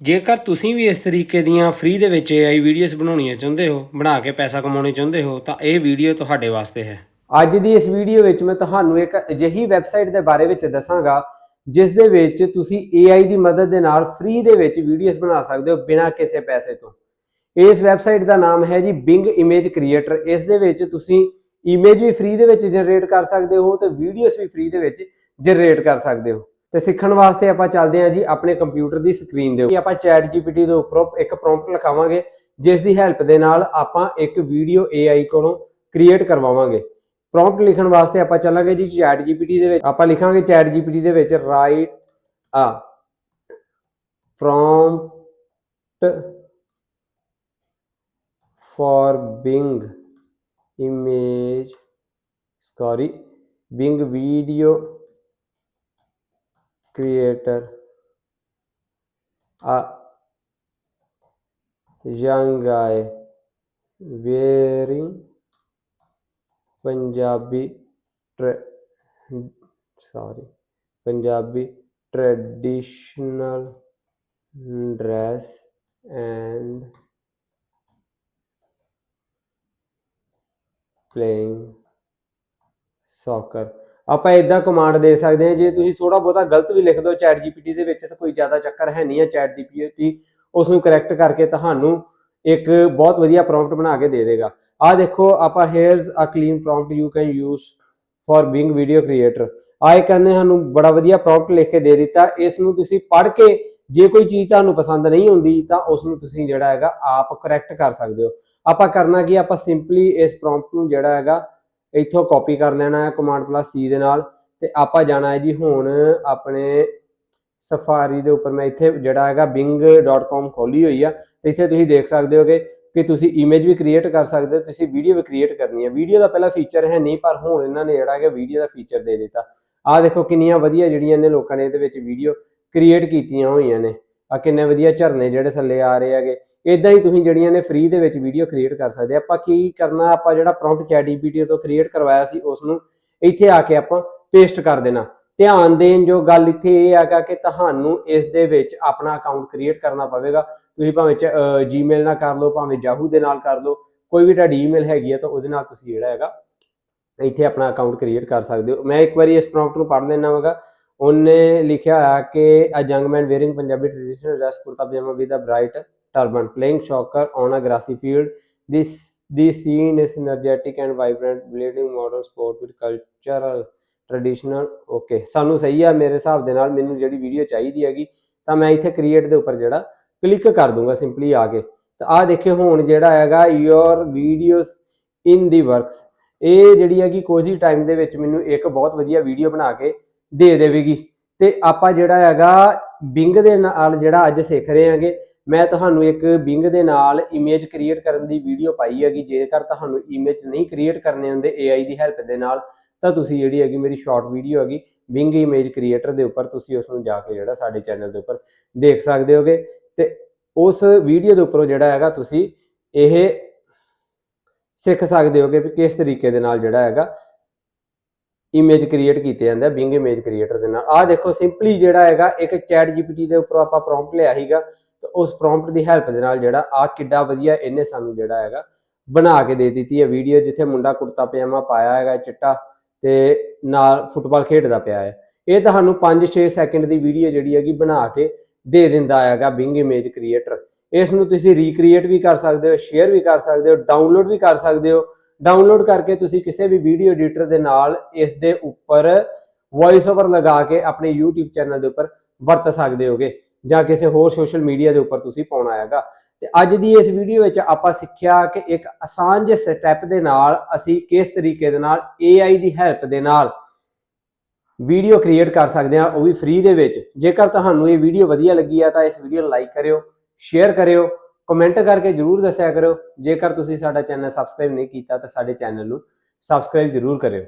ਜੇਕਰ ਤੁਸੀਂ ਵੀ ਇਸ ਤਰੀਕੇ ਦੀਆਂ ਫ੍ਰੀ ਦੇ ਵਿੱਚ AI ਵੀਡੀਓਜ਼ ਬਣਾਉਣੀਆਂ ਚਾਹੁੰਦੇ ਹੋ, ਬਣਾ ਕੇ ਪੈਸਾ ਕਮਾਉਣਾ ਚਾਹੁੰਦੇ ਹੋ, ਤਾਂ ਇਹ ਵੀਡੀਓ ਤੁਹਾਡੇ ਵਾਸਤੇ ਹੈ। ਅੱਜ ਦੀ ਇਸ ਵੀਡੀਓ ਵਿੱਚ ਮੈਂ ਤੁਹਾਨੂੰ ਇੱਕ ਅਜਿਹੀ ਵੈਬਸਾਈਟ ਦੇ ਬਾਰੇ ਵਿੱਚ ਦੱਸਾਂਗਾ, ਜਿਸ ਦੇ ਵਿੱਚ ਤੁਸੀਂ AI ਦੀ ਮਦਦ ਦੇ ਨਾਲ ਫ੍ਰੀ ਦੇ ਵਿੱਚ ਵੀਡੀਓਜ਼ ਬਣਾ ਸਕਦੇ ਹੋ ਬਿਨਾਂ ਕਿਸੇ ਪੈਸੇ ਤੋਂ। ਇਸ ਵੈਬਸਾਈਟ ਦਾ ਨਾਮ ਹੈ ਜੀ Bing Image Creator ਇਸ ਦੇ ਵਿੱਚ ਤੁਸੀਂ ਇਮੇਜ ਵੀ ਫ੍ਰੀ ਦੇ ਵਿੱਚ ਜਨਰੇਟ ਕਰ ਸਕਦੇ ਹੋ ਤੇ ਵੀਡੀਓਜ਼ ਵੀ ਫ੍ਰੀ ਦੇ ਵਿੱਚ ਜਨਰੇਟ ਕਰ ਸਕਦੇ ਹੋ। ਤੇ ਸਿੱਖਣ ਵਾਸਤੇ ਆਪਾਂ ਚੱਲਦੇ ਹਾਂ ਜੀ ਆਪਣੇ ਕੰਪਿਊਟਰ ਦੀ ਸਕਰੀਨ ਦੇ ਉੱਤੇ ਆਪਾਂ ਚੈਟ GPT ਦੇ ਉੱਪਰੋਂ ਇੱਕ ਪ੍ਰੌਂਪਟ ਲਿਖਾਵਾਂਗੇ, ਜਿਸ ਦੀ ਹੈਲਪ ਦੇ ਨਾਲ ਆਪਾਂ ਇੱਕ ਵੀਡੀਓ AI ਕੋਲੋਂ ਕ੍ਰੀਏਟ ਕਰਵਾਵਾਂਗੇ। ਪ੍ਰੌਂਪਟ ਲਿਖਣ ਵਾਸਤੇ ਆਪਾਂ ਚੱਲਾਂਗੇ ਜੀ ਚੈਟ GPT ਦੇ ਵਿੱਚ। ਆਪਾਂ ਲਿਖਾਂਗੇ ਚੈਟ GPT ਦੇ ਵਿੱਚ ਰਾਈਟ ਆ prompt for Bing image sorry Bing video creator a young guy wearing Punjabi tra- sorry Punjabi traditional dress and playing soccer ਆਪਾਂ ਇਦਾਂ ਕਮਾਂਡ ਦੇ ਸਕਦੇ ਹਾਂ। ਜੇ ਤੁਸੀਂ ਥੋੜਾ ਬਹੁਤਾ ਗਲਤ ਵੀ ਲਿਖ ਦਿਓ ਚੈਟ ਜੀਪੀਟੀ ਦੇ ਵਿੱਚ, ਤਾਂ ਕੋਈ ਜ਼ਿਆਦਾ ਚੱਕਰ ਹੈ ਨਹੀਂ ਹੈ ਚੈਟ ਜੀਪੀਟੀ ਉਸ ਨੂੰ ਕਰੈਕਟ ਕਰਕੇ ਤੁਹਾਨੂੰ ਇੱਕ ਬਹੁਤ ਵਧੀਆ ਪ੍ਰੌਂਪਟ ਬਣਾ ਕੇ ਦੇ ਦੇਗਾ। ਆ ਦੇਖੋ, ਆਪਾਂ here's a clean prompt you can use for Bing video creator ਆਏ ਕਰਨੇ ਸਾਨੂੰ ਬੜਾ ਵਧੀਆ ਪ੍ਰੌਂਪਟ ਲਿਖ ਕੇ ਦੇ ਦਿੱਤਾ। ਇਸ ਨੂੰ ਤੁਸੀਂ ਪੜ੍ਹ ਕੇ ਜੇ ਕੋਈ ਚੀਜ਼ ਤੁਹਾਨੂੰ ਪਸੰਦ ਨਹੀਂ ਹੁੰਦੀ ਤਾਂ ਉਸ ਨੂੰ ਤੁਸੀਂ ਜਿਹੜਾ ਹੈਗਾ ਆਪ ਕਰੈਕਟ ਕਰ ਸਕਦੇ ਹੋ। ਆਪਾਂ ਕਰਨਾ ਕੀ, ਆਪਾਂ ਸਿੰਪਲੀ ਇਸ ਪ੍ਰੌਂਪਟ ਨੂੰ ਜਿਹੜਾ ਹੈਗਾ ਇੱਥੋਂ ਕਾਪੀ ਕਰ ਲੈਣਾ ਹੈ ਕਮਾਂਡ ਪਲੱਸ ਸੀ ਦੇ ਨਾਲ ਤੇ ਆਪਾਂ ਜਾਣਾ ਹੈ ਜੀ ਹੁਣ ਆਪਣੇ ਸਫਾਰੀ ਦੇ ਉੱਪਰ। ਮੈਂ ਇੱਥੇ ਜਿਹੜਾ ਹੈਗਾ bing.com ਖੋਲੀ ਹੋਈ ਆ ਤੇ ਇੱਥੇ ਤੁਸੀਂ ਦੇਖ ਸਕਦੇ ਹੋ ਕਿ ਤੁਸੀਂ ਇਮੇਜ ਵੀ ਕ੍ਰੀਏਟ ਕਰ ਸਕਦੇ ਹੋ, ਤੁਸੀਂ ਵੀਡੀਓ ਵੀ ਕ੍ਰੀਏਟ ਕਰਨੀ ਹੈ। ਵੀਡੀਓ ਦਾ ਪਹਿਲਾ ਫੀਚਰ ਹੈ ਨਹੀਂ, ਪਰ ਹੁਣ ਇਹਨਾਂ ਨੇ ਜਿਹੜਾ ਹੈਗਾ ਵੀਡੀਓ ਦਾ ਫੀਚਰ ਦੇ ਦਿੱਤਾ। ਆਹ ਦੇਖੋ ਕਿੰਨੀਆਂ ਵਧੀਆ ਜਿਹੜੀਆਂ ਨੇ ਲੋਕਾਂ ਨੇ ਇਹਦੇ ਵਿੱਚ ਵੀਡੀਓ ਕ੍ਰੀਏਟ ਕੀਤੀਆਂ ਹੋਈਆਂ ਨੇ। ਆ ਕਿੰਨੇ ਵਧੀਆ ਝਰਨੇ ਜਿਹੜੇ ਥੱਲੇ ਆ ਰਹੇ ਹੈਗੇ। ਇਦਾਂ ਹੀ ਤੁਸੀਂ ਜਿਹੜੀਆਂ ਨੇ ਫ੍ਰੀ ਦੇ ਵਿੱਚ ਵੀਡੀਓ ਕ੍ਰੀਏਟ ਕਰ ਸਕਦੇ ਆਪਾਂ ਕੀ ਕਰਨਾ, ਆਪਾਂ ਜਿਹੜਾ ਪ੍ਰੌਂਪਟ ਚੈਟ ਜੀਪੀਟੀ ਤੋਂ ਕ੍ਰੀਏਟ ਕਰਵਾਇਆ ਸੀ ਉਸ ਨੂੰ ਇੱਥੇ ਆ ਕੇ ਆਪਾਂ ਪੇਸਟ ਕਰ ਦੇਣਾ। ਧਿਆਨ ਦੇਣ ਜੋ ਗੱਲ ਇੱਥੇ ਇਹ ਹੈਗਾ ਕਿ ਤੁਹਾਨੂੰ ਇਸ ਦੇ ਵਿੱਚ ਆਪਣਾ ਅਕਾਊਂਟ ਕ੍ਰੀਏਟ ਕਰਨਾ ਪਵੇਗਾ। ਤੁਸੀਂ ਭਾਵੇਂ ਜੀਮੇਲ ਨਾਲ ਕਰ ਲਓ, ਭਾਵੇਂ ਯਾਹੂ ਦੇ ਨਾਲ ਕਰ ਲਓ, ਕੋਈ ਵੀ ਤੁਹਾਡੀ ਈਮੇਲ ਹੈਗੀ ਹੈ ਤਾਂ ਉਹਦੇ ਨਾਲ ਤੁਸੀਂ ਜਿਹੜਾ ਹੈਗਾ ਇੱਥੇ ਆਪਣਾ ਅਕਾਊਂਟ ਕ੍ਰੀਏਟ ਕਰ ਸਕਦੇ ਹੋ। ਮੈਂ ਇੱਕ ਵਾਰੀ ਇਸ ਪ੍ਰੌਂਪਟ ਨੂੰ ਪੜ੍ਹ ਲੈਣਾ ਵਾਗਾ। ਉਹਨੇ ਲਿਖਿਆ ਹੋਇਆ ਕਿ a young man wearing Punjabi traditional dress kurta pyjama with a bright turban playing soccer on a grassy field. This this scene is energetic and vibrant, blending modern sport with cultural, traditional. Okay, ਸਾਨੂੰ ਸਹੀ ਆ, ਮੇਰੇ ਹਿਸਾਬ ਦੇ ਨਾਲ ਮੈਨੂੰ ਜਿਹੜੀ video ਚਾਹੀਦੀ ਹੈਗੀ, ਤਾਂ ਮੈਂ ਇੱਥੇ ਕ੍ਰੀਏਟ ਦੇ ਉੱਪਰ ਜਿਹੜਾ ਕਲਿੱਕ ਕਰ ਦੂੰਗਾ ਸਿੰਪਲੀ ਆ ਕੇ। ਤਾਂ ਆਹ ਦੇਖਿਓ ਹੁਣ ਜਿਹੜਾ ਹੈਗਾ ਯੋਰ ਵੀਡੀਓਜ਼ ਇਨ ਦੀ ਵਰਕਸ ਇਹ ਜਿਹੜੀ ਹੈਗੀ ਕੋਜ਼ੀ ਟਾਈਮ ਦੇ ਵਿੱਚ ਮੈਨੂੰ ਇੱਕ ਬਹੁਤ ਵਧੀਆ ਵੀਡੀਓ ਬਣਾ ਕੇ ਦੇ ਦੇਵੇਗੀ। ਤੇ ਆਪਾਂ ਜਿਹੜਾ ਹੈਗਾ ਬਿੰਗ ਦੇ ਨਾਲ ਜਿਹੜਾ ਅੱਜ ਸਿੱਖ ਰਹੇ ਹਾਂਗੇ ਮੈਂ ਤੁਹਾਨੂੰ ਇੱਕ ਵਿੰਗ ਦੇ ਨਾਲ ਇਮੇਜ ਕ੍ਰੀਏਟ ਕਰਨ ਦੀ ਵੀਡੀਓ ਪਾਈ ਹੈਗੀ, ਜੇਕਰ ਤੁਹਾਨੂੰ ਇਮੇਜ ਨਹੀਂ ਕ੍ਰੀਏਟ ਕਰਨੇ ਹੁੰਦੇ AI ਦੀ ਹੈਲਪ ਦੇ ਨਾਲ, ਤਾਂ ਤੁਸੀਂ ਜਿਹੜੀ ਹੈਗੀ ਮੇਰੀ ਸ਼ਾਰਟ ਵੀਡੀਓ ਹੈਗੀ ਵਿੰਗ ਇਮੇਜ ਕ੍ਰੀਏਟਰ ਦੇ ਉੱਪਰ ਤੁਸੀਂ ਉਸ ਨੂੰ ਜਾ ਕੇ ਜਿਹੜਾ ਸਾਡੇ ਚੈਨਲ ਦੇ ਉੱਪਰ ਦੇਖ ਸਕਦੇ ਹੋਗੇ। ਤੇ ਉਸ ਵੀਡੀਓ ਦੇ ਉੱਪਰੋਂ ਜਿਹੜਾ ਹੈਗਾ ਤੁਸੀਂ ਇਹ ਸਿੱਖ ਸਕਦੇ ਹੋਗੇ ਵੀ ਕਿਸ ਤਰੀਕੇ ਦੇ ਨਾਲ ਜਿਹੜਾ ਹੈਗਾ ਇਮੇਜ ਕ੍ਰੀਏਟ ਕੀਤੇ ਜਾਂਦਾ ਵਿੰਗ ਇਮੇਜ ਕ੍ਰੀਏਟਰ ਦੇ ਨਾਲ। ਆਹ ਦੇਖੋ ਸਿੰਪਲੀ ਜਿਹੜਾ ਹੈਗਾ, ਇੱਕ ਚੈਟ ਜੀਪੀਟੀ ਦੇ ਉੱਪਰ ਆਪਾਂ ਪ੍ਰੌਂਪਟ ਲਿਆ ਸੀਗਾ। ਤੇ ਉਸ ਪ੍ਰੌਂਪਟ ਦੀ ਹੈਲਪ ਦੇ ਨਾਲ ਜਿਹੜਾ ਆ ਕਿੱਡਾ ਵਧੀਆ ਇਹਨੇ ਸਾਨੂੰ ਜਿਹੜਾ ਹੈਗਾ ਬਣਾ ਕੇ ਦੇ ਦਿੱਤੀ ਹੈ ਵੀਡੀਓ ਜਿੱਥੇ ਮੁੰਡਾ ਕੁੜਤਾ ਪਜਾਮਾ ਪਾਇਆ ਹੈਗਾ, ਚਿੱਟਾ ਤੇ ਨਾਲ ਫੁੱਟਬਾਲ ਖੇਡਦਾ ਪਿਆ ਹੈ। ਇਹ ਤੁਹਾਨੂੰ 5-6 ਸੈਕਿੰਡ ਦੀ ਵੀਡੀਓ ਜਿਹੜੀ ਹੈਗੀ ਬਣਾ ਕੇ ਦੇ ਦਿੰਦਾ ਹੈਗਾ ਬਿੰਗ ਇਮੇਜ ਕ੍ਰੀਏਟਰ ਇਸ ਨੂੰ ਤੁਸੀਂ ਰੀਕ੍ਰੀਏਟ ਵੀ ਕਰ ਸਕਦੇ ਹੋ ਸ਼ੇਅਰ ਵੀ ਕਰ ਸਕਦੇ ਹੋ ਡਾਊਨਲੋਡ ਵੀ ਕਰ ਸਕਦੇ ਹੋ। ਡਾਊਨਲੋਡ ਕਰਕੇ ਤੁਸੀਂ ਕਿਸੇ ਵੀ ਵੀਡੀਓ ਐਡੀਟਰ ਦੇ ਨਾਲ ਇਸ ਦੇ ਉੱਪਰ ਵੌਇਸ ਓਵਰ ਲਗਾ ਕੇ ਆਪਣੇ YouTube ਚੈਨਲ ਦੇ ਉੱਪਰ ਵਰਤ ਸਕਦੇ ਹੋਗੇ। ਜਾਂ ਕਿਸੇ ਹੋਰ ਸੋਸ਼ਲ ਮੀਡੀਆ ਦੇ ਉੱਪਰ ਤੁਸੀਂ ਪਾਉਣਾ ਹੈਗਾ। ਤੇ ਅੱਜ ਦੀ ਇਸ ਵੀਡੀਓ ਵਿੱਚ ਆਪਾਂ ਸਿੱਖਿਆ ਕਿ ਇੱਕ ਆਸਾਨ ਜਿਹੇ ਸਟੈਪ ਦੇ ਨਾਲ ਅਸੀਂ ਕਿਸ ਤਰੀਕੇ ਦੇ ਨਾਲ AI ਦੀ ਹੈਲਪ ਦੇ ਨਾਲ ਵੀਡੀਓ ਕ੍ਰੀਏਟ ਕਰ ਸਕਦੇ ਹਾਂ, ਉਹ ਵੀ ਫ੍ਰੀ ਦੇ ਵਿੱਚ। ਜੇਕਰ ਤੁਹਾਨੂੰ ਇਹ ਵੀਡੀਓ ਵਧੀਆ ਲੱਗੀ ਆ ਤਾਂ ਇਸ ਵੀਡੀਓ ਨੂੰ ਲਾਈਕ ਕਰਿਓ ਸ਼ੇਅਰ ਕਰਿਓ ਕਮੈਂਟ ਕਰਕੇ ਜਰੂਰ ਦੱਸਿਆ ਕਰੋ ਜੇਕਰ ਤੁਸੀਂ ਸਾਡਾ ਚੈਨਲ ਸਬਸਕ੍ਰਾਈਬ ਨਹੀਂ ਕੀਤਾ ਤਾਂ ਸਾਡੇ ਚੈਨਲ ਨੂੰ ਸਬਸਕ੍ਰਾਈਬ ਜਰੂਰ ਕਰਿਓ।